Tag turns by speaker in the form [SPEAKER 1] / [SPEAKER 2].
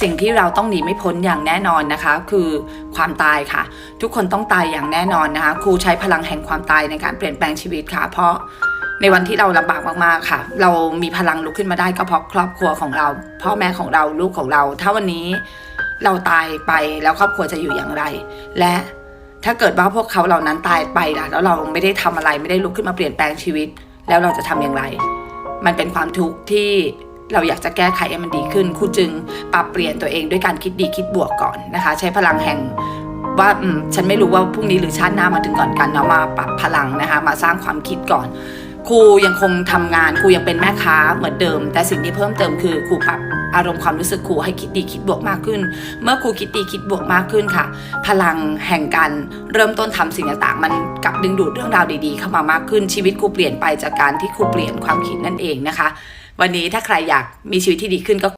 [SPEAKER 1] สิ่งที่เราต้องหนีไม่พ้นอย่างแน่นอนนะคะ คือความตายค่ะ ทุกคนต้องตายอย่างแน่นอนนะคะ ครูใช้พลังแห่งความตายในการเปลี่ยนแปลงชีวิตค่ะ เพราะในวันที่เราลำบากมากๆค่ะ เรามีพลังลุกขึ้นมาได้ก็เพราะครอบครัวของเรา พ่อแม่ของเราลูกของเรา ถ้าวันนี้เราตายไปแล้วครอบครัวจะอยู่อย่างไร และถ้าเกิดว่าพวกเขาเหล่านั้นตายไปล่ะแล้วเราไม่ได้ทำอะไรไม่ได้ลุกขึ้นมาเปลี่ยนแปลงชีวิต แล้วเราจะทำอย่างไร มันเป็นความทุกข์ที่ เราอยากจะแก้ไขให้มันดีขึ้นครูจึงปรับเปลี่ยนตัวเองด้วยการคิดดีคิดบวกก่อนนะคะ ใช้พลังแห่งว่าอืมฉันไม่รู้ว่าพรุ่งนี้หรือชาติหน้ามาถึงก่อนกันเนาะมาปรับพลังนะคะ มาสร้างความคิดก่อนครูยังคงทำงานครูยังเป็นแม่ค้าเหมือนเดิม แต่สิ่งที่เพิ่มเติมคือครูปรับอารมณ์ความรู้สึกครูให้คิดดีคิดบวกมากขึ้น เมื่อครูคิดดีคิดบวกมากขึ้นค่ะ พลังแห่งการเริ่มต้นทำสิ่งต่างๆ มันกลับดึงดูดเรื่องราวดีๆ เข้ามามากขึ้นชีวิตครูเปลี่ยนไปจากการที่ครูเปลี่ยนความคิดนั่นเองนะคะ วันนี้ถ้าใครอยากมีชีวิตที่ดีขึ้นก็